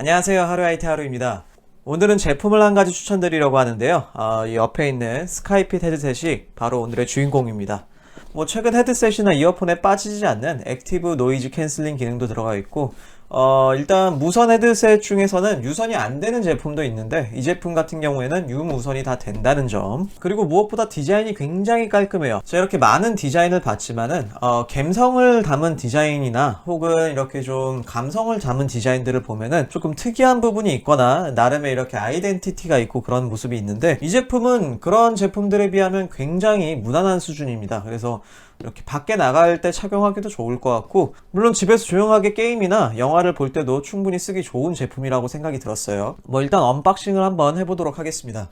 안녕하세요. 하루아이트 하루입니다. 오늘은 제품을 한 가지 추천드리려고 하는데요. 어, 이 옆에 있는 스카이핏 헤드셋이 바로 오늘의 주인공입니다. 뭐 최근 헤드셋이나 이어폰에 빠지지 않는 액티브 노이즈 캔슬링 기능도 들어가 있고 어, 일단 무선 헤드셋 중에서는 유선이 안 되는 제품도 있는데 이 제품 같은 경우에는 유무선이 다 된다는 점. 그리고 무엇보다 디자인이 굉장히 깔끔해요. 제가 이렇게 많은 디자인을 봤지만은 어, 감성을 담은 디자인이나 혹은 이렇게 좀 감성을 담은 디자인들을 보면은 조금 특이한 부분이 있거나 나름의 이렇게 아이덴티티가 있고 그런 모습이 있는데 이 제품은 그런 제품들에 비하면 굉장히 무난한 수준입니다. 그래서 이렇게 밖에 나갈 때 착용하기도 좋을 것 같고 물론 집에서 조용하게 게임이나 영화 를 볼 때도 충분히 쓰기 좋은 제품이라고 생각이 들었어요 뭐 일단 언박싱을 한번 해보도록 하겠습니다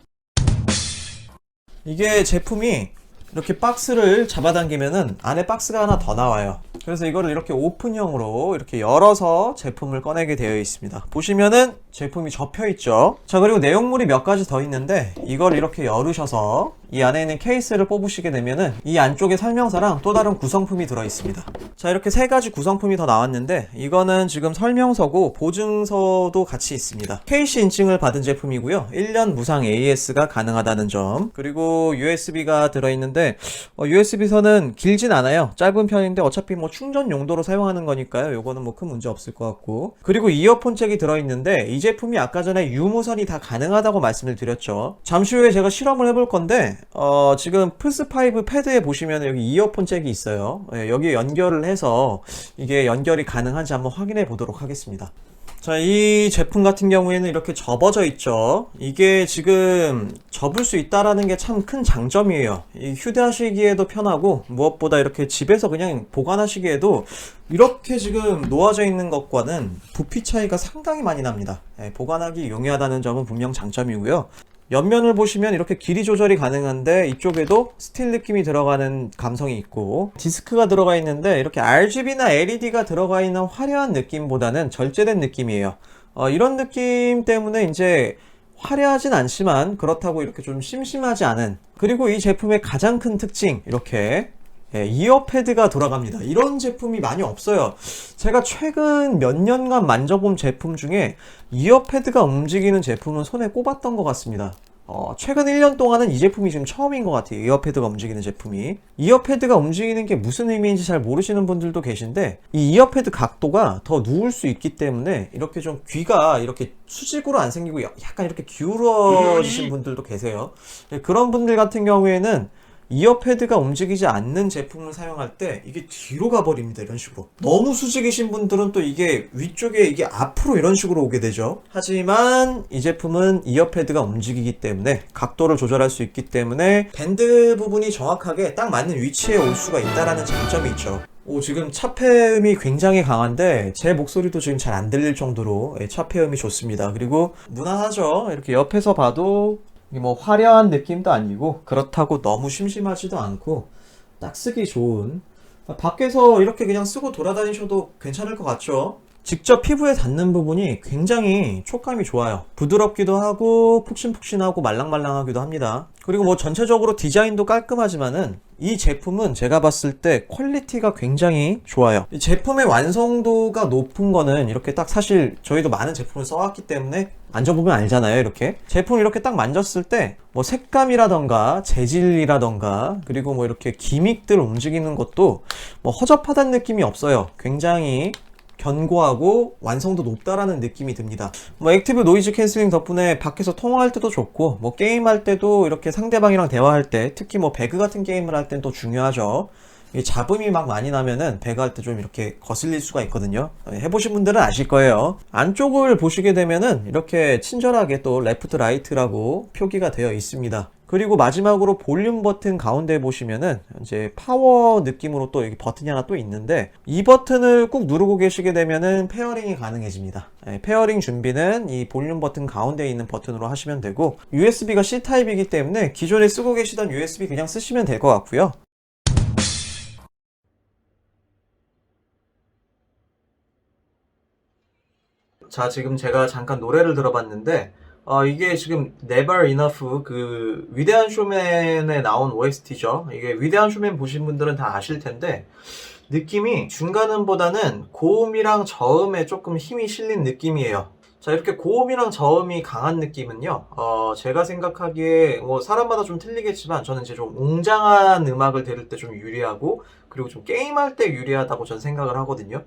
이게 제품이 이렇게 박스를 잡아당기면은 안에 박스가 하나 더 나와요. 그래서 이거를 이렇게 오픈형으로 이렇게 열어서 제품을 꺼내게 되어 있습니다. 보시면은 제품이 접혀 있죠. 자, 그리고 내용물이 몇 가지 더 있는데 이걸 이렇게 열으셔서 이 안에 있는 케이스를 뽑으시게 되면은 이 안쪽에 설명서랑 또 다른 구성품이 들어 있습니다. 자, 이렇게 세 가지 구성품이 더 나왔는데 이거는 지금 설명서고 보증서도 같이 있습니다. KC 인증을 받은 제품이고요. 1년 무상 AS가 가능하다는 점. 그리고 USB가 들어 있는데 USB선은 길진 않아요. 짧은 편인데 어차피 뭐 충전 용도로 사용하는 거니까요. 요거는 뭐 큰 문제 없을 것 같고. 그리고 이어폰 잭이 들어 있는데 이 제품이 아까 전에 유무선이 다 가능하다고 말씀을 드렸죠. 잠시 후에 제가 실험을 해볼 건데 어, 지금 플스5 패드에 보시면 여기 이어폰 잭이 있어요. 예, 여기에 연결을 해서 이게 연결이 가능한지 한번 확인해 보도록 하겠습니다. 자, 이 제품 같은 경우에는 이렇게 접어져 있죠. 이게 지금 접을 수 있다라는 게 참 큰 장점이에요. 이 휴대하시기에도 편하고 무엇보다 이렇게 집에서 그냥 보관하시기에도 이렇게 지금 놓아져 있는 것과는 부피 차이가 상당히 많이 납니다. 예, 보관하기 용이하다는 점은 분명 장점이고요. 옆면을 보시면 이렇게 길이 조절이 가능한데 이쪽에도 스틸 느낌이 들어가는 감성이 있고 디스크가 들어가 있는데 이렇게 RGB나 LED가 들어가 있는 화려한 느낌보다는 절제된 느낌이에요. 어, 이런 느낌 때문에 이제 화려하진 않지만 그렇다고 이렇게 좀 심심하지 않은 그리고 이 제품의 가장 큰 특징 이렇게 예, 이어패드가 돌아갑니다. 이런 제품이 많이 없어요. 제가 최근 몇 년간 만져본 제품 중에 이어패드가 움직이는 제품은 손에 꼽았던 것 같습니다. 어, 최근 1년 동안은 이 제품이 지금 처음인 것 같아요. 이어패드가 움직이는 제품이. 이어패드가 움직이는 게 무슨 의미인지 잘 모르시는 분들도 계신데, 이 이어패드 각도가 더 누울 수 있기 때문에, 이렇게 좀 귀가 이렇게 수직으로 안 생기고 약간 이렇게 기울어지신 분들도 계세요. 네, 그런 분들 같은 경우에는 이어 패드가 움직이지 않는 제품을 사용할 때 이게 뒤로 가버립니다 이런 식으로 너무 수직이신 분들은 또 이게 위쪽에 이게 앞으로 이런 식으로 오게 되죠 하지만 이 제품은 이어 패드가 움직이기 때문에 각도를 조절할 수 있기 때문에 밴드 부분이 정확하게 딱 맞는 위치에 올 수가 있다라는 장점이 있죠 오, 지금 차폐음이 굉장히 강한데 제 목소리도 지금 잘 안 들릴 정도로 예, 차폐음이 좋습니다. 그리고 무난하죠. 이렇게 옆에서 봐도 뭐 화려한 느낌도 아니고 그렇다고 너무 심심하지도 않고 딱 쓰기 좋은 밖에서 이렇게 그냥 쓰고 돌아다니셔도 괜찮을 것 같죠? 직접 피부에 닿는 부분이 굉장히 촉감이 좋아요. 부드럽기도 하고 푹신푹신하고 말랑말랑하기도 합니다. 그리고 뭐 전체적으로 디자인도 깔끔하지만은 이 제품은 제가 봤을 때 퀄리티가 굉장히 좋아요. 이 제품의 완성도가 높은 거는 이렇게 딱 사실 저희도 많은 제품을 써왔기 때문에 만져보면 알잖아요. 이렇게 제품 이렇게 딱 만졌을 때 뭐 색감이라던가 재질이라던가 그리고 뭐 이렇게 기믹들 움직이는 것도 뭐 허접하다는 느낌이 없어요. 굉장히 견고하고 완성도 높다라는 느낌이 듭니다. 뭐 액티브 노이즈 캔슬링 덕분에 밖에서 통화할 때도 좋고 뭐 게임할 때도 이렇게 상대방이랑 대화할 때 특히 뭐 배그 같은 게임을 할 땐 또 중요하죠. 이 잡음이 막 많이 나면은 배그 할때 좀 이렇게 거슬릴 수가 있거든요. 해보신 분들은 아실 거예요. 안쪽을 보시게 되면은 이렇게 친절하게 또 레프트 라이트라고 표기가 되어 있습니다. 그리고 마지막으로 볼륨 버튼 가운데 보시면은 이제 파워 느낌으로 또 여기 버튼이 하나 또 있는데 이 버튼을 꾹 누르고 계시게 되면은 페어링이 가능해집니다. 예, 페어링 준비는 이 볼륨 버튼 가운데 있는 버튼으로 하시면 되고 USB가 C 타입이기 때문에 기존에 쓰고 계시던 USB 그냥 쓰시면 될 것 같고요. 자, 지금 제가 잠깐 노래를 들어봤는데, 어, 이게 지금 Never Enough 그 위대한 쇼맨에 나온 OST죠. 이게 위대한 쇼맨 보신 분들은 다 아실 텐데, 느낌이 중간음보다는 고음이랑 저음에 조금 힘이 실린 느낌이에요. 자, 이렇게 고음이랑 저음이 강한 느낌은요, 어, 제가 생각하기에, 뭐, 사람마다 좀 틀리겠지만, 저는 이제 좀 웅장한 음악을 들을 때 좀 유리하고, 그리고 좀 게임할 때 유리하다고 저는 생각을 하거든요.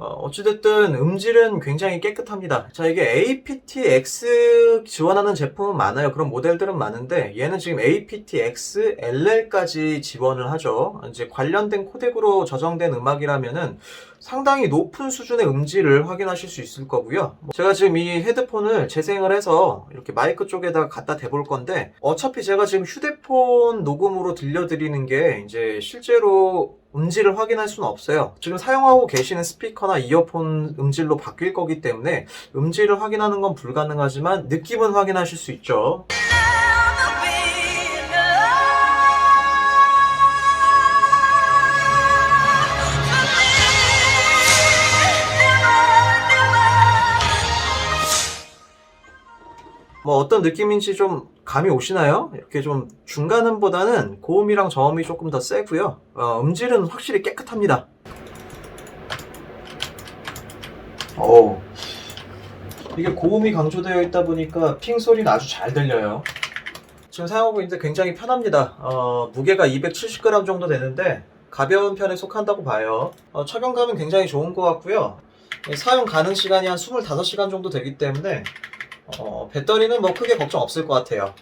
어, 어찌됐든 음질은 굉장히 깨끗합니다. 자, 이게 aptX 지원하는 제품은 많아요. 그런 모델들은 많은데, 얘는 지금 aptX LL까지 지원을 하죠. 이제 관련된 코덱으로 저장된 음악이라면은 상당히 높은 수준의 음질을 확인하실 수 있을 거고요. 뭐 제가 지금 이 헤드폰을 재생을 해서 이렇게 마이크 쪽에다가 갖다 대볼 건데, 어차피 제가 지금 휴대폰 녹음으로 들려드리는 게 이제 실제로 음질을 확인할 수는 없어요. 지금 사용하고 계시는 스피커나 이어폰 음질로 바뀔 거기 때문에 음질을 확인하는 건 불가능하지만 느낌은 확인하실 수 있죠. 뭐 어떤 느낌인지 좀 감이 오시나요? 이렇게 좀 중간음보다는 고음이랑 저음이 조금 더 세고요. 어, 음질은 확실히 깨끗합니다. 오. 이게 고음이 강조되어 있다 보니까 핑 소리는 아주 잘 들려요. 지금 사용하고 있는데 굉장히 편합니다. 어, 무게가 270g 정도 되는데 가벼운 편에 속한다고 봐요. 어, 착용감은 굉장히 좋은 것 같고요. 사용 가능 시간이 한 25시간 정도 되기 때문에 어, 배터리는 뭐 크게 걱정 없을 것 같아요.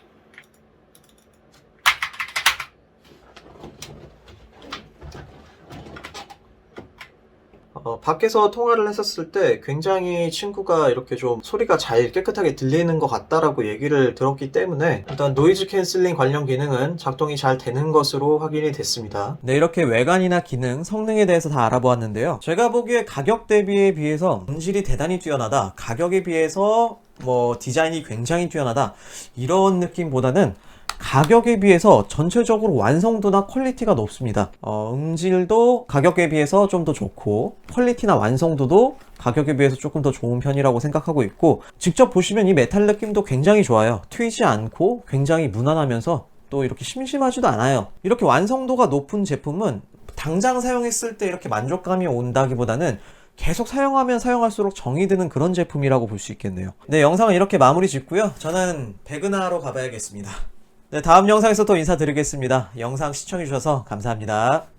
어, 밖에서 통화를 했었을 때 굉장히 친구가 이렇게 좀 소리가 잘 깨끗하게 들리는 것 같다라고 얘기를 들었기 때문에 일단 노이즈 캔슬링 관련 기능은 작동이 잘 되는 것으로 확인이 됐습니다. 네, 이렇게 외관이나 기능, 성능에 대해서 다 알아보았는데요. 제가 보기에 가격 대비에 비해서 음질이 대단히 뛰어나다. 가격에 비해서 뭐 디자인이 굉장히 뛰어나다. 이런 느낌보다는 가격에 비해서 전체적으로 완성도나 퀄리티가 높습니다. 어, 음질도 가격에 비해서 좀 더 좋고 퀄리티나 완성도도 가격에 비해서 조금 더 좋은 편이라고 생각하고 있고 직접 보시면 이 메탈 느낌도 굉장히 좋아요. 튀지 않고 굉장히 무난하면서 또 이렇게 심심하지도 않아요. 이렇게 완성도가 높은 제품은 당장 사용했을 때 이렇게 만족감이 온다기보다는 계속 사용하면 사용할수록 정이 드는 그런 제품이라고 볼 수 있겠네요. 네, 영상은 이렇게 마무리 짓고요. 저는 배그나하러 가봐야겠습니다. 네, 다음 영상에서 또 인사드리겠습니다. 영상 시청해주셔서 감사합니다.